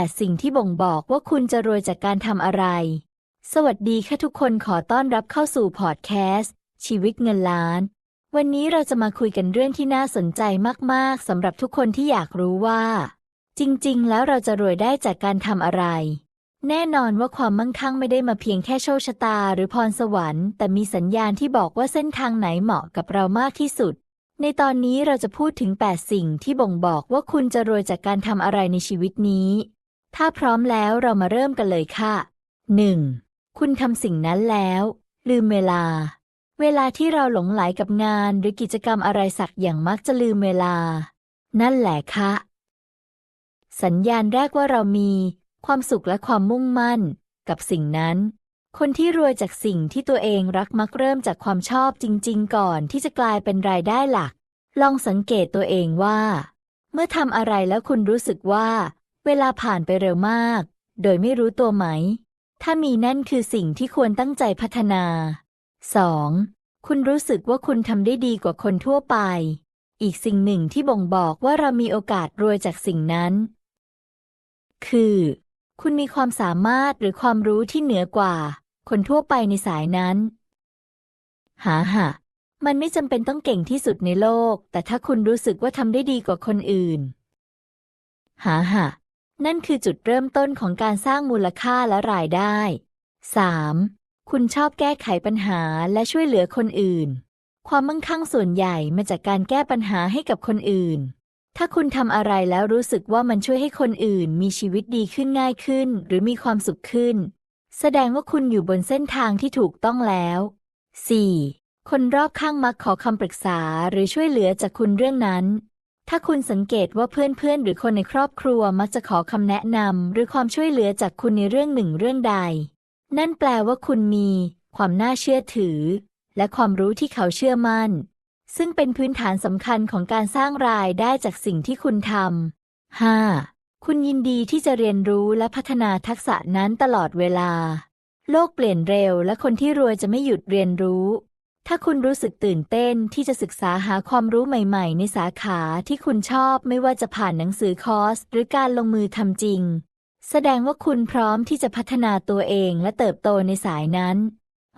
8สิ่งที่บ่งบอกว่าคุณจะรวยจากการทำอะไร สวัสดีค่ะทุกคนขอต้อนรับเข้าสู่พอดแคสต์ ชีวิตเงินล้าน วันนี้เราจะมาคุยกันเรื่องที่น่าสนใจมาก ๆสำหรับทุกคนที่อยากรู้ว่า จริง ๆ แล้วเราจะรวยได้จากการทำอะไร แน่นอนว่าความมั่งคั่งไม่ได้มาเพียงแค่โชคชะตาหรือพรสวรรค์ แต่มีสัญญาณที่บอกว่าเส้นทางไหนเหมาะกับเรามากที่สุดในตอนนี้เราจะพูดถึง 8 สิ่งที่บ่งบอกว่าคุณจะรวยจากการทำอะไรในชีวิตนี้ ถ้าพร้อมแล้วเรามาเริ่มกันเลยค่ะ 1. คุณทำสิ่งนั้นแล้ว ลืมเวลา เวลาที่เราหลงไหลกับงานหรือกิจกรรมอะไรสักอย่างมักจะลืมเวลา นั่นแหละค่ะ สัญญาณแรกว่าเรามี ความสุขและความมุ่งมั่น กับสิ่งนั้น คนที่รวยจากสิ่งที่ตัวเองรักมักเริ่มจากความชอบจริง ๆ ก่อนที่จะกลายเป็นรายได้หลัก ลองสังเกตตัวเองว่า เมื่อทำอะไรแล้วคุณรู้สึกว่า เวลาผ่านไปเร็วมาก โดยไม่รู้ตัวไหม ถ้ามีนั่นคือสิ่งที่ควรตั้งใจพัฒนา 2. คุณรู้สึกว่าคุณทำได้ดีกว่าคนทั่วไป อีกสิ่งหนึ่งที่บ่งบอกว่าเรามีโอกาสรวยจากสิ่งนั้น คือ คุณมีความสามารถหรือความรู้ที่เหนือกว่า คนทั่วไปในสายนั้น หาหะมันไม่จำเป็นต้องเก่งที่สุดในโลก แต่ถ้าคุณรู้สึกว่าทำได้ดีกว่าคนอื่น หาหะ นั่นคือจุดเริ่มต้นของการสร้างมูลค่าและรายได้ 3. คุณชอบแก้ไขปัญหาและช่วยเหลือคนอื่น ความมั่งคั่งส่วนใหญ่มาจากการแก้ปัญหาให้กับคนอื่น ถ้าคุณทำอะไรแล้วรู้สึกว่ามันช่วยให้คนอื่นมีชีวิตดีขึ้นง่ายขึ้น หรือมีความสุขขึ้น แสดงว่าคุณอยู่บนเส้นทางที่ถูกต้องแล้ว 4. คนรอบข้างมักขอคำปรึกษาหรือช่วยเหลือจากคุณเรื่องนั้น ถ้าคุณสังเกตว่าเพื่อนๆ หรือคนในครอบครัวมักจะขอคำแนะนำหรือความช่วยเหลือจากคุณในเรื่องหนึ่งเรื่องใด นั่นแปลว่าคุณมี ความน่าเชื่อถือ และความรู้ที่เขาเชื่อมั่น ซึ่งเป็นพื้นฐานสำคัญของการสร้างรายได้จากสิ่งที่คุณทำ 5. คุณยินดีที่จะเรียนรู้และพัฒนาทักษะนั้นตลอดเวลา โลกเปลี่ยนเร็วและคนที่รวยจะไม่หยุดเรียนรู้ ถ้าคุณรู้สึกตื่นเต้นที่จะศึกษาหาความรู้ใหม่ ๆ ในสาขาที่คุณชอบไม่ว่าจะผ่านหนังสือคอร์ส หรือการลงมือทำจริง แสดงว่าคุณพร้อมที่จะพัฒนาตัวเองและเติบโตในสายนั้น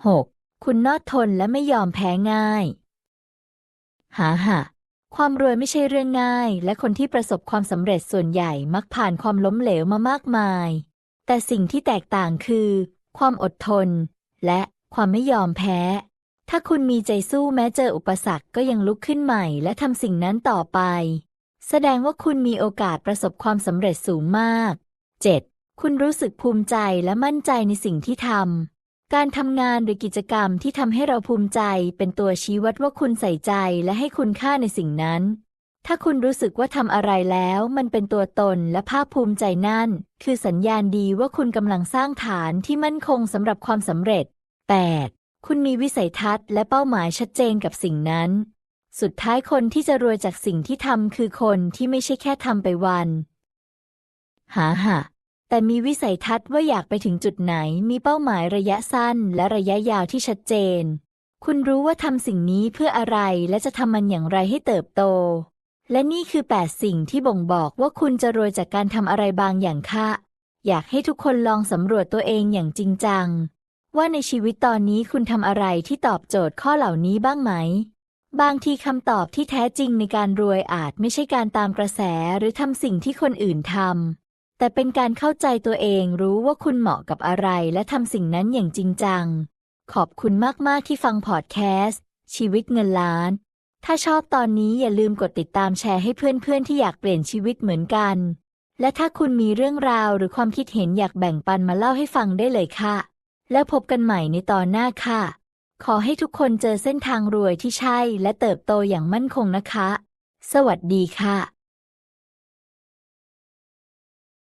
6. คุณนอดทนและไม่ยอมแพ้ง่ายหาหะความรวยไม่ใช่เรื่องง่าย และคนที่ประสบความสำเร็จส่วนใหญ่มักผ่านความล้มเหลวมามากมาย แต่สิ่งที่แตกต่างคือ ความอดทน และความไม่ยอมแพ้ ถ้าคุณมีใจสู้แม้เจออุปสรรคก็ยังลุกขึ้นใหม่ และทำสิ่งนั้นต่อไป แสดงว่าคุณมีโอกาสประสบความสำเร็จสูงมาก 7. คุณรู้สึกภูมิใจและมั่นใจในสิ่งที่ทำ การทำงานหรือกิจกรรมที่ทำให้เราภูมิใจ เป็นตัวชี้วัดว่าคุณใส่ใจและให้คุณค่าในสิ่งนั้น ถ้าคุณรู้สึกว่าทำอะไรแล้ว มันเป็นตัวตนและภาคภูมิใจนั่น คือสัญญาณดีว่าคุณกำลังสร้างฐานที่มั่นคงสำหรับความสำเร็จ 8. คุณมีวิสัยทัศน์และเป้าหมายชัดเจนกับสิ่งนั้น สุดท้ายคนที่จะรวยจากสิ่งที่ทำคือคนที่ไม่ใช่แค่ทำไปวัน หาหะแต่มีวิสัยทัศน์ว่าอยากไปถึงจุดไหน มีเป้าหมายระยะสั้นและระยะยาวที่ชัดเจน คุณรู้ว่าทำสิ่งนี้เพื่ออะไรและจะทำมันอย่างไรให้เติบโต และนี่คือ 8 สิ่งที่บ่งบอกว่าคุณจะรวยจากการทำอะไรบางอย่างค่ะ อยากให้ทุกคนลองสำรวจตัวเองอย่างจริงจัง ว่าในชีวิตตอนนี้คุณทำอะไรที่ตอบโจทย์ข้อเหล่านี้บ้างไหม บางทีคำตอบที่แท้จริงในการรวยอาจไม่ใช่การตามกระแสหรือทำสิ่งที่คนอื่นทำแต่เป็นการเข้าใจตัวเองรู้ว่าคุณเหมาะกับอะไรและทำสิ่งนั้นอย่างจริงจัง ขอบคุณมาก ๆ ที่ฟังพอดแคสต์ ชีวิตเงินล้าน ถ้าชอบตอนนี้อย่าลืมกดติดตามแชร์ให้เพื่อน ๆ ที่อยากเปลี่ยนชีวิตเหมือนกัน และถ้าคุณมีเรื่องราวหรือความคิดเห็นอยากแบ่งปันมาเล่าให้ฟังได้เลยค่ะ แล้วพบกันใหม่ในตอนหน้าค่ะ ขอให้ทุกคนเจอเส้นทางรวยที่ใช่และเติบโตอย่างมั่นคงนะคะ สวัสดีค่ะ